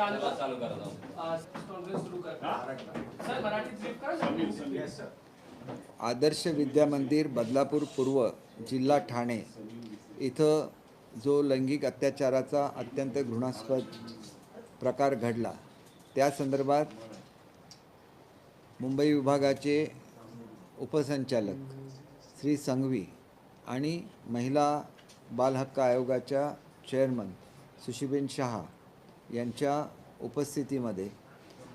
शांत चालू करा सुरू कर. सर मराठी ब्रीफ करा आदर्श विद्या मंदिर बदलापूर पूर्व जिल्हा ठाणे. इथं जो लैंगिक अत्याचाराचा अत्यंत घृणास्पद प्रकार घडला त्या संदर्भात मुंबई विभागाचे उपसंचालक श्री संघवी आणि महिला बाल हक्क आयोगाच्या चेअरमन सुशीबेन शहा यांच्या उपस्थितीमध्ये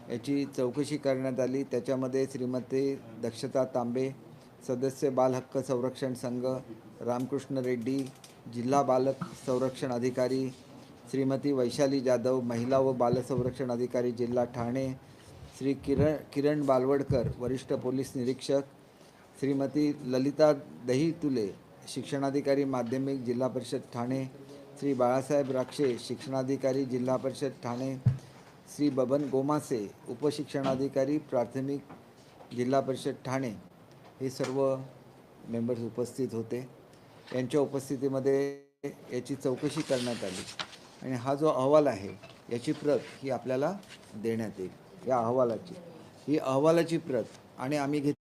याची चौकशी करण्यात आली. त्याच्यामध्ये श्रीमती दक्षता तांबे सदस्य बालहक्क संरक्षण संघ रामकृष्ण रेड्डी जिल्हा बालक संरक्षण अधिकारी श्रीमती वैशाली जाधव महिला व बाल संरक्षण अधिकारी जिल्हा ठाणे श्री किरण किरण बालवडकर वरिष्ठ पोलीस निरीक्षक श्रीमती ललिता दही तुले शिक्षणाधिकारी माध्यमिक जिल्हा परिषद ठाणे श्री बाळासाहेब राक्षे शिक्षणाधिकारी जिल्हा परिषद ठाणे श्री बबन गोमासे उपशिक्षणाधिकारी प्राथमिक जिल्हा परिषद ठाणे हे सर्व मेंबर्स उपस्थित होते. यांच्या उपस्थितीमध्ये याची चौकशी करण्यात आली आणि हा जो अहवाल आहे याची प्रत ही आपल्याला देण्यात येईल. या अहवालाची. ही अहवालाची प्रत आणि आम्ही घेत